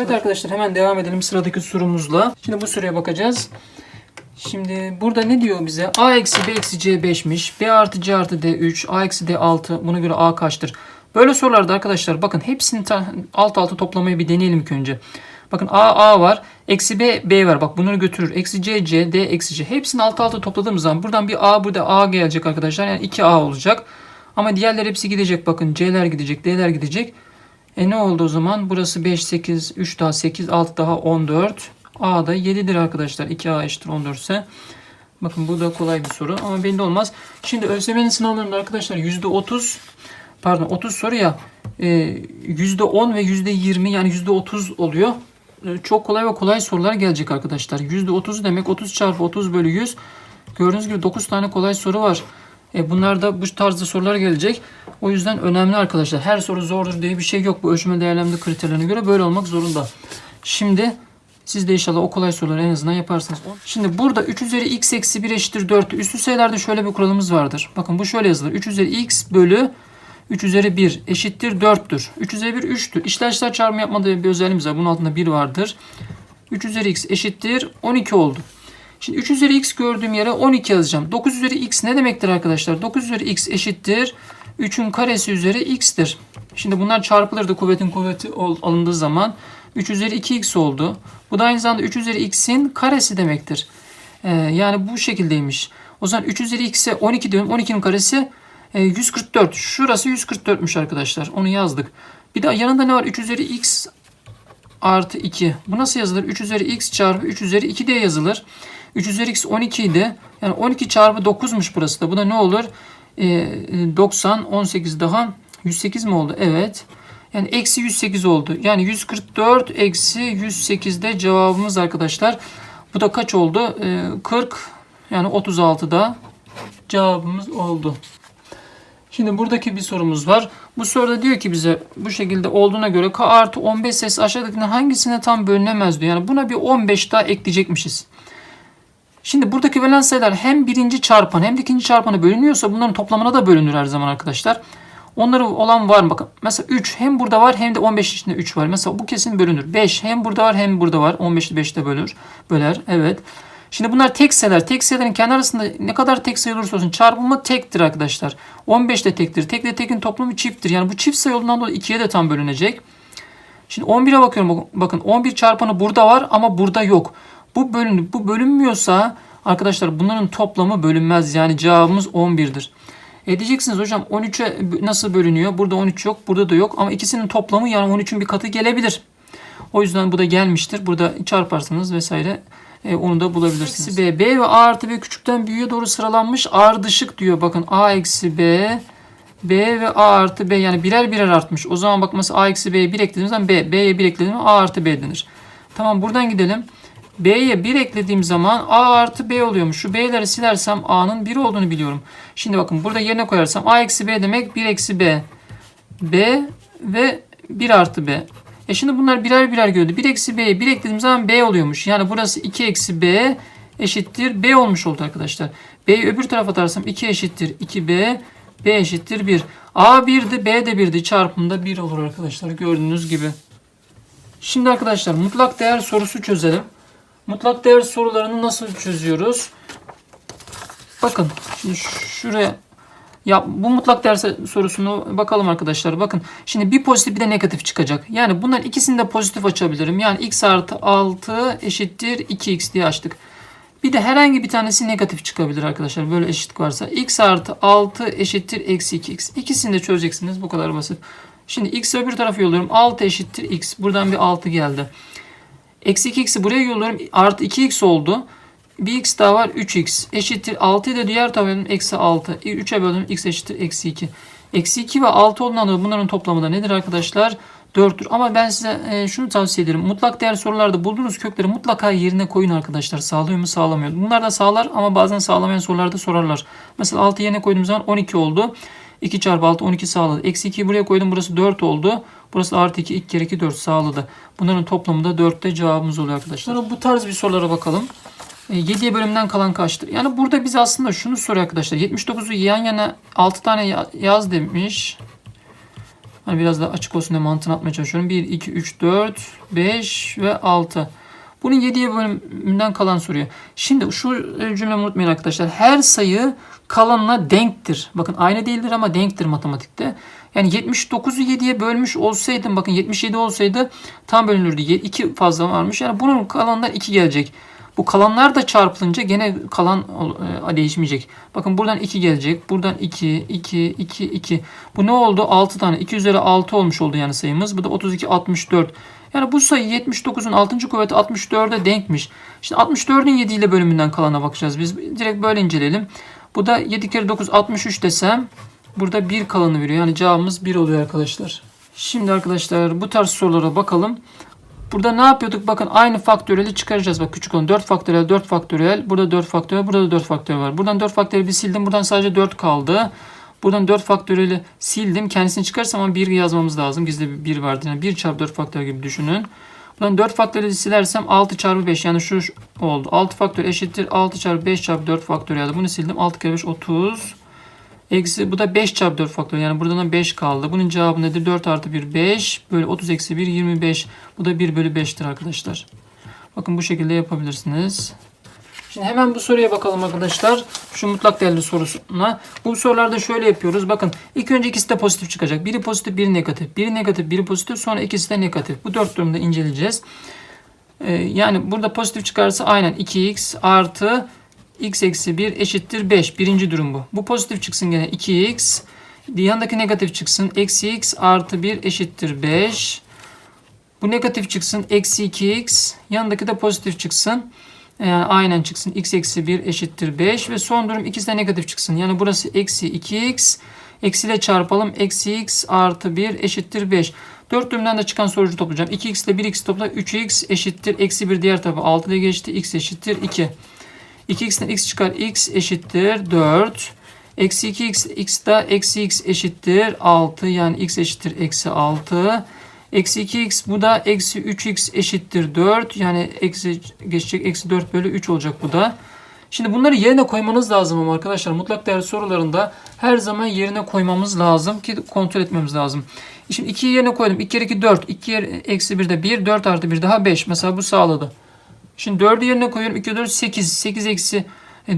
Evet arkadaşlar hemen devam edelim sıradaki sorumuzla. Şimdi bu soruya bakacağız. Şimdi burada ne diyor bize? A eksi B eksi C 5'miş. B artı C artı D 3. A eksi D 6. Buna göre A kaçtır? Böyle sorularda arkadaşlar bakın hepsini alt alta toplamayı bir deneyelim ilk önce. Bakın A A var. Eksi B B var. Bak bunları götürür. Eksi C C D eksi C. Hepsini alt alta topladığımız zaman buradan bir A burada A gelecek arkadaşlar. Yani 2A olacak. Ama diğerler hepsi gidecek. Bakın C'ler gidecek. D'ler gidecek. E ne oldu o zaman? Burası 5, 8, 3 daha 8, 6 daha 14. A da 7'dir arkadaşlar. 2A eşittir 14 ise. Bakın bu da kolay bir soru ama belli olmaz. Şimdi ÖSYM'nin sınavlarında arkadaşlar %30 pardon 30 soru ya e, %10 ve %20 yani %30 oluyor. E, Çok kolay ve kolay sorular gelecek arkadaşlar. %30 demek 30 çarpı 30 bölü 100. Gördüğünüz gibi 9 tane kolay soru var. E bunlar da bu tarzda sorular gelecek. O yüzden önemli arkadaşlar. Her soru zordur diye bir şey yok. Bu ölçme değerlendirme kriterlerine göre böyle olmak zorunda. Şimdi siz de inşallah o kolay soruları en azından yaparsınız. Şimdi burada 3 üzeri x eksi 1 eşittir 4. Üstü sayılarda şöyle bir kuralımız vardır. Bakın bu şöyle yazılır. 3 üzeri x bölü 3 üzeri 1 eşittir 4'tür. 3 üzeri 1 3'tür. İşler işler çarpımı yapmada bir özelliğimiz var. Bunun altında 1 vardır. 3 üzeri x eşittir 12 oldu. Şimdi 3 üzeri x gördüğüm yere 12 yazacağım. 9 üzeri x ne demektir arkadaşlar? 9 üzeri x eşittir 3'ün karesi üzeri x'tir. Şimdi bunlar çarpılırdı kuvvetin kuvveti alındığı zaman. 3 üzeri 2x oldu. Bu da aynı zamanda 3 üzeri x'in karesi demektir. Ee, yani bu şekildeymiş. O zaman 3 üzeri x'e 12 diyorum. 12'nin karesi e, 144. Şurası 144'müş arkadaşlar. Onu yazdık. Bir de yanında ne var? 3 üzeri x artı 2. Bu nasıl yazılır? 3 üzeri x çarpı 3 üzeri 2 diye yazılır. 3 üzeri x 12 idi. Yani 12 çarpı 9'muş burası da. Bu da ne olur? Ee, 90, 18 daha 108 mi oldu? Evet. Yani eksi 108 oldu. Yani 144 eksi 108 de cevabımız arkadaşlar. Bu da kaç oldu? Ee, 40 yani 36'da cevabımız oldu. Şimdi buradaki bir sorumuz var. Bu soruda diyor ki bize bu şekilde olduğuna göre k artı 15 sayısı aşağıdakinden hangisine tam bölünemez diyor. Yani buna bir 15 daha ekleyecekmişiz. Şimdi buradaki verilen sayılar hem birinci çarpan hem de ikinci çarpanı bölünüyorsa bunların toplamına da bölünür her zaman arkadaşlar. Onları olan var? Bakın mesela 3 hem burada var hem de 15 içinde 3 var. Mesela bu kesin bölünür. 5 hem burada var hem burada var. 15'li 5'te bölür. Böler. Evet. Şimdi bunlar tek sayılar. Tek sayıların kendi arasında ne kadar tek sayı olursa olsun çarpımı tektir arkadaşlar. 15 de tektir. Tek ile tekin toplamı çifttir. Yani bu çift sayı olduğundan dolayı 2'ye de tam bölünecek. Şimdi 11'e bakıyorum. Bakın 11 çarpanı burada var ama burada yok. Bu bölün bu bölünmüyorsa arkadaşlar bunların toplamı bölünmez. Yani cevabımız 11'dir. E diyeceksiniz hocam 13'e nasıl bölünüyor? Burada 13 yok, burada da yok ama ikisinin toplamı yani 13'ün bir katı gelebilir. O yüzden bu da gelmiştir. Burada çarparsanız vesaire e, onu da bulabilirsiniz. B, B ve A artı B küçükten büyüğe doğru sıralanmış ardışık diyor. Bakın A eksi B, B ve A artı B yani birer birer artmış. O zaman bak mesela A eksi B'ye 1 eklediğimiz zaman B, B'ye 1 eklediğimiz A artı B denir. Tamam buradan gidelim. B'ye 1 eklediğim zaman A artı B oluyormuş. Şu B'leri silersem A'nın 1 olduğunu biliyorum. Şimdi bakın burada yerine koyarsam A eksi B demek 1 eksi B. B ve 1 artı B. E şimdi bunlar birer birer gördü. 1 eksi B'ye 1 eklediğim zaman B oluyormuş. Yani burası 2 eksi B eşittir B olmuş oldu arkadaşlar. B'yi öbür tarafa atarsam 2 eşittir 2B. B eşittir 1. A 1'di B de 1'di. Çarpımda 1 olur arkadaşlar gördüğünüz gibi. Şimdi arkadaşlar mutlak değer sorusu çözelim. Mutlak değer sorularını nasıl çözüyoruz? Bakın şimdi şuraya ya bu mutlak değer sorusunu bakalım arkadaşlar. Bakın şimdi bir pozitif bir de negatif çıkacak. Yani bunların ikisini de pozitif açabilirim. Yani x artı 6 eşittir 2x diye açtık. Bir de herhangi bir tanesi negatif çıkabilir arkadaşlar. Böyle eşitlik varsa. x artı 6 eşittir eksi 2x. İkisini de çözeceksiniz. Bu kadar basit. Şimdi x'i öbür tarafa yolluyorum. 6 eşittir x. Buradan bir 6 geldi. Eksi 2x'i buraya yolluyorum. Artı 2x oldu. Bir x daha var 3x eşittir 6'yı da diğer tarafa eksi 6. 3'e böldüm x eşittir eksi 2. Eksi 2 ve 6 olduğundan dolayı bunların toplamı da nedir arkadaşlar? 4'tür. Ama ben size e, şunu tavsiye ederim. Mutlak değer sorularda bulduğunuz kökleri mutlaka yerine koyun arkadaşlar. Sağlıyor mu sağlamıyor. Bunlar da sağlar ama bazen sağlamayan sorularda sorarlar. Mesela 6 yerine koyduğum zaman 12 oldu. 2 çarpı 6 12 sağladı. Eksi 2'yi buraya koydum. Burası 4 oldu. Burası artı 2. 2 kere 2 4 sağladı. Bunların toplamı da 4'te cevabımız oluyor arkadaşlar. Sonra bu tarz bir sorulara bakalım. 7'ye bölümden kalan kaçtır? Yani burada biz aslında şunu soruyor arkadaşlar. 79'u yan yana 6 tane ya- yaz demiş. Hani biraz daha açık olsun diye mantığını atmaya çalışıyorum. 1, 2, 3, 4, 5 ve 6. Bunun 7'ye bölümünden kalan soruyor. Şimdi şu cümlemi unutmayın arkadaşlar. Her sayı kalanına denktir. Bakın aynı değildir ama denktir matematikte. Yani 79'u 7'ye bölmüş olsaydım bakın 77 olsaydı tam bölünürdü. 2 fazla varmış. Yani bunun kalanından 2 gelecek. Bu kalanlar da çarpılınca gene kalan e, değişmeyecek. Bakın buradan 2 gelecek. Buradan 2, 2, 2, 2. Bu ne oldu? 6 tane. 2 üzeri 6 olmuş oldu yani sayımız. Bu da 32, 64. Yani bu sayı 79'un 6. kuvveti 64'e denkmiş. Şimdi 64'ün 7 ile bölümünden kalana bakacağız. Biz direkt böyle inceleyelim. Bu da 7 kere 9 63 desem burada 1 kalanı veriyor. Yani cevabımız 1 oluyor arkadaşlar. Şimdi arkadaşlar bu tarz sorulara bakalım. Burada ne yapıyorduk? Bakın aynı faktöriyeli çıkaracağız. Bak küçük olan 4 faktöriyel, 4 faktöriyel. Burada 4 faktöriyel, burada da 4 faktöriyel var. Buradan 4 faktöriyeli bir sildim. Buradan sadece 4 kaldı. Buradan 4 faktöriyeli sildim. Kendisini çıkarsam ama 1 yazmamız lazım. Gizli bir 1 vardı. Yani 1 çarpı 4 faktöriyel gibi düşünün. Buradan 4 faktöriyeli silersem 6 çarpı 5 yani şu oldu. 6 faktör eşittir 6 çarpı 5 çarpı 4 faktöriyel. Bunu sildim. 6 kere 5 30. Eksi bu da 5 çarpı 4 faktöriyel. Yani buradan 5 kaldı. Bunun cevabı nedir? 4 artı 1 5 bölü 30 eksi 1 25. Bu da 1 bölü 5'tir arkadaşlar. Bakın bu şekilde yapabilirsiniz. Şimdi hemen bu soruya bakalım arkadaşlar. Şu mutlak değerli sorusuna. Bu sorularda şöyle yapıyoruz. Bakın ilk önce ikisi de pozitif çıkacak. Biri pozitif, biri negatif. Biri negatif, biri pozitif. Sonra ikisi de negatif. Bu dört durumda inceleyeceğiz. Ee, yani burada pozitif çıkarsa aynen 2x artı x eksi 1 eşittir 5. Birinci durum bu. Bu pozitif çıksın gene 2x. Yanındaki negatif çıksın. Eksi x artı 1 eşittir 5. Bu negatif çıksın. Eksi 2x. Yanındaki de pozitif çıksın. Yani aynen çıksın. x eksi 1 eşittir 5. Ve son durum ikisi de negatif çıksın. Yani burası eksi 2x. Eksiyle çarpalım. Eksi x artı 1 eşittir 5. 4 durumdan da çıkan sonucu toplayacağım. 2x ile 1x topla 3x eşittir. Eksi 1 diğer tarafa 6 ile geçti. x eşittir 2. 2x'ten x çıkar. x eşittir 4. Eksi 2x x da eksi x eşittir 6. Yani x eşittir eksi 6. Eksi 2x bu da eksi 3x eşittir 4. Yani eksi geçecek eksi 4 bölü 3 olacak bu da. Şimdi bunları yerine koymanız lazım ama arkadaşlar mutlak değer sorularında her zaman yerine koymamız lazım ki kontrol etmemiz lazım. Şimdi 2'yi yerine koydum. 2 kere 2 4. 2 yer, eksi 1 de 1. 4 artı 1 daha 5. Mesela bu sağladı. Şimdi 4'ü yerine koyuyorum. 2 4 8. 8 eksi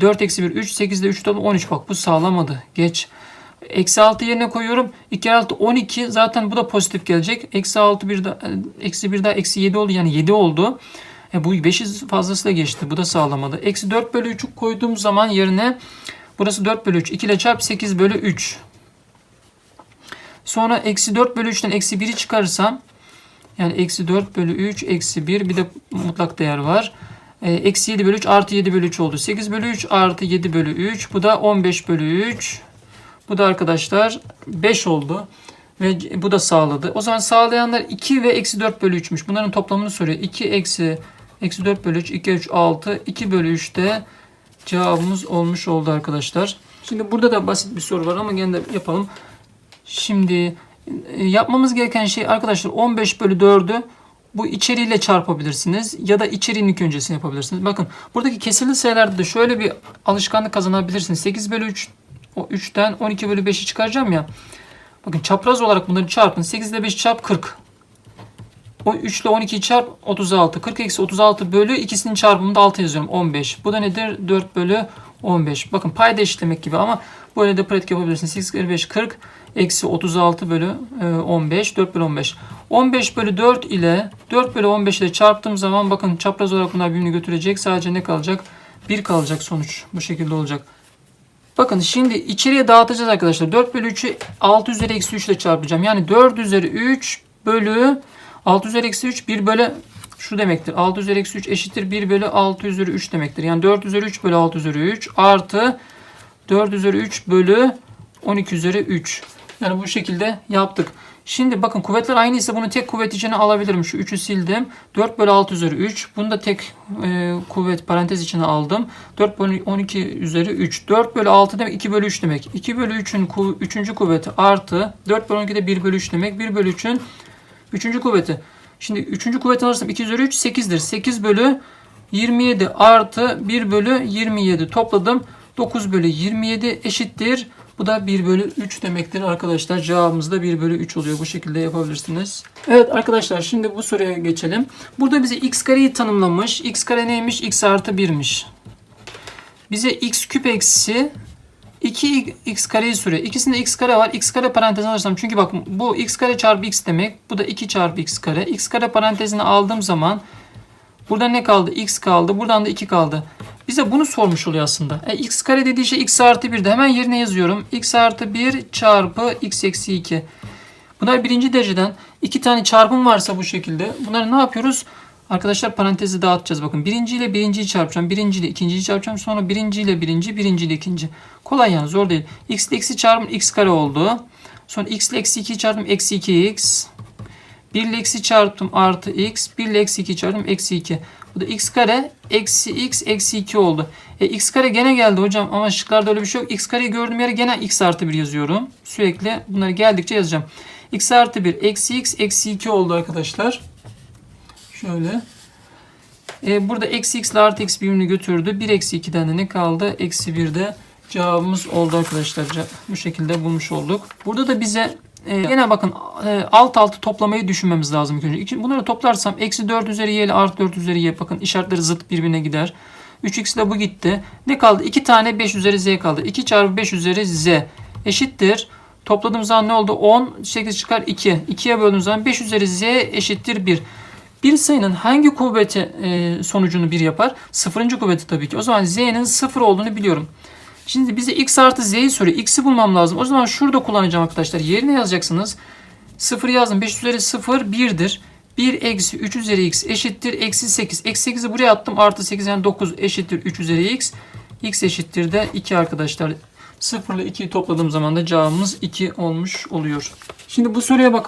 4 eksi 1 3. 8 de 3 dolu 13. Bak bu sağlamadı. Geç. Eksi 6 yerine koyuyorum. 2 kere 6 12. Zaten bu da pozitif gelecek. Eksi 6 bir daha, eksi 1 daha eksi 7 oldu. Yani 7 oldu. E bu 5'i fazlası da geçti. Bu da sağlamadı. Eksi 4 bölü 3'ü koyduğum zaman yerine burası 4 bölü 3. 2 ile çarp 8 bölü 3. Sonra eksi 4 bölü 3'ten eksi 1'i çıkarırsam yani eksi 4 bölü 3 eksi 1 bir de mutlak değer var. E, eksi 7 bölü 3 artı 7 bölü 3 oldu. 8 bölü 3 artı 7 bölü 3. Bu da 15 bölü 3. Bu da arkadaşlar 5 oldu. Ve bu da sağladı. O zaman sağlayanlar 2 ve eksi 4 bölü 3'müş. Bunların toplamını soruyor. 2 eksi eksi 4 bölü 3, 2 3 6, 2 bölü 3 de cevabımız olmuş oldu arkadaşlar. Şimdi burada da basit bir soru var ama gene de yapalım. Şimdi yapmamız gereken şey arkadaşlar 15 bölü 4'ü bu içeriğiyle çarpabilirsiniz ya da içeriğin ilk öncesini yapabilirsiniz. Bakın buradaki kesirli sayılarda da şöyle bir alışkanlık kazanabilirsiniz. 8 bölü 3 o 3'ten 12 bölü 5'i çıkaracağım ya. Bakın çapraz olarak bunları çarpın. 8 ile 5 çarp 40. O 3 ile 12 çarp 36. 40 eksi 36 bölü ikisinin çarpımında 6 yazıyorum. 15. Bu da nedir? 4 bölü 15. Bakın payda eşitlemek gibi ama böyle de pratik yapabilirsiniz. 8 kere 5 40 eksi 36 bölü 15. 4 bölü 15. 15 bölü 4 ile 4 bölü 15 ile çarptığım zaman bakın çapraz olarak bunlar birbirini götürecek. Sadece ne kalacak? 1 kalacak sonuç. Bu şekilde olacak. Bakın şimdi içeriye dağıtacağız arkadaşlar. 4 bölü 3'ü 6 üzeri eksi 3 ile çarpacağım. Yani 4 üzeri 3 bölü 6 üzeri eksi 3 1 bölü şu demektir. 6 üzeri eksi 3 eşittir 1 bölü 6 üzeri 3 demektir. Yani 4 üzeri 3 bölü 6 üzeri 3 artı 4 üzeri 3 bölü 12 üzeri 3. Yani bu şekilde yaptık. Şimdi bakın kuvvetler aynıysa bunu tek kuvvet içine alabilirim. Şu 3'ü sildim. 4 bölü 6 üzeri 3. Bunu da tek e, kuvvet parantez içine aldım. 4 bölü 12 üzeri 3. 4 bölü 6 demek 2 bölü 3 demek. 2 bölü 3'ün ku, 3. kuvveti artı 4 bölü 12 de 1 bölü 3 demek. 1 bölü 3'ün 3. kuvveti. Şimdi 3. kuvveti alırsam 2 üzeri 3 8'dir. 8 bölü 27 artı 1 bölü 27 topladım. 9 bölü 27 eşittir. Bu da 1 bölü 3 demektir arkadaşlar. Cevabımız da 1 bölü 3 oluyor. Bu şekilde yapabilirsiniz. Evet arkadaşlar şimdi bu soruya geçelim. Burada bize x kareyi tanımlamış. x kare neymiş? x artı 1'miş. Bize x küp eksi 2 x kareyi soruyor. İkisinde x kare var. x kare parantezine alırsam çünkü bak bu x kare çarpı x demek. Bu da 2 çarpı x kare. x kare parantezine aldığım zaman burada ne kaldı? x kaldı. Buradan da 2 kaldı. Bize bunu sormuş oluyor aslında. E, x kare dediği şey x artı 1 de hemen yerine yazıyorum. x artı 1 çarpı x eksi 2. Bunlar birinci dereceden iki tane çarpım varsa bu şekilde bunları ne yapıyoruz? Arkadaşlar parantezi dağıtacağız. Bakın birinci ile birinciyi çarpacağım. Birinci ile ikinciyi çarpacağım. Sonra birinci ile birinci, birinci ile ikinci. Kolay yani zor değil. x ile x'i çarpım x kare oldu. Sonra x ile eksi 2'yi çarptım eksi 2x. 1 ile x'i çarptım artı x. 1 ile eksi 2'yi çarptım eksi 2. Bu da x kare eksi x eksi 2 oldu. E, x kare gene geldi hocam ama şıklarda öyle bir şey yok. x kareyi gördüğüm yere gene x artı 1 yazıyorum. Sürekli bunları geldikçe yazacağım. x artı 1 eksi x eksi 2 oldu arkadaşlar. Şöyle. E, burada eksi x ile artı x birbirini götürdü. 1 eksi 2'den de ne kaldı? Eksi 1 de cevabımız oldu arkadaşlar. Bu şekilde bulmuş olduk. Burada da bize e, gene bakın e, alt altı toplamayı düşünmemiz lazım ilk önce. Bunları toplarsam eksi 4 üzeri y ile artı 4 üzeri y bakın işaretleri zıt birbirine gider. 3x ile bu gitti. Ne kaldı? 2 tane 5 üzeri z kaldı. 2 çarpı 5 üzeri z eşittir. Topladığım zaman ne oldu? 10, 8 çıkar 2. 2'ye böldüğüm zaman 5 üzeri z eşittir 1. Bir sayının hangi kuvveti e, sonucunu 1 yapar? Sıfırıncı kuvveti tabii ki. O zaman z'nin 0 olduğunu biliyorum. Şimdi bize x artı z'yi soruyor. x'i bulmam lazım. O zaman şurada kullanacağım arkadaşlar. Yerine yazacaksınız. 0 yazdım. 5 üzeri 0 1'dir. 1 eksi 3 üzeri x eşittir. Eksi 8. Eksi 8'i buraya attım. Artı 8 yani 9 eşittir 3 üzeri x. x eşittir de 2 arkadaşlar. 0 ile 2'yi topladığım zaman da cevabımız 2 olmuş oluyor. Şimdi bu soruya bakalım.